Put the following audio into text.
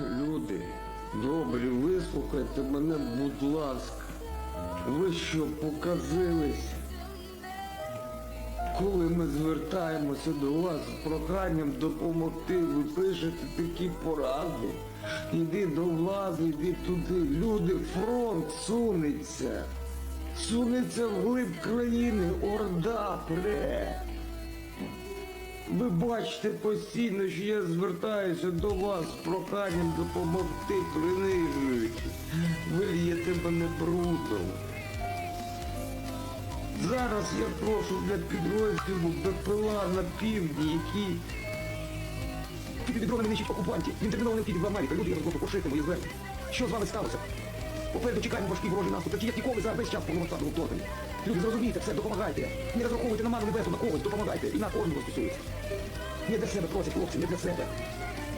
Люди, добрі, вислухайте мене, будь ласка. Ви що показились? Коли ми звертаємося до вас з проханням допомогти, ви пишете такі поради. Іди до влади, іди туди. Люди, фронт сунеться. Сунеться вглиб країни, орда пре. Ви бачите постійно, що я звертаюся до вас з проханням допомогти, принижуючи. Ви л'єте мене брудом. Зараз я прошу для підрозділу БПЛА на півдні, які від нищить окупантів. Він терміново необхідний в Америку. Люди його просто пошити мої звернення. Що з вами сталося? Попереду чекаємо важкі ворожі наступи, як ніколи за весь час повномасштабного вторгнення. Люди, зрозумійте все, допомагайте. Не розраховуйте на ману небесу, на когось, допомагайте. І на кожного стосується. Не для себе просять хлопці, не для себе.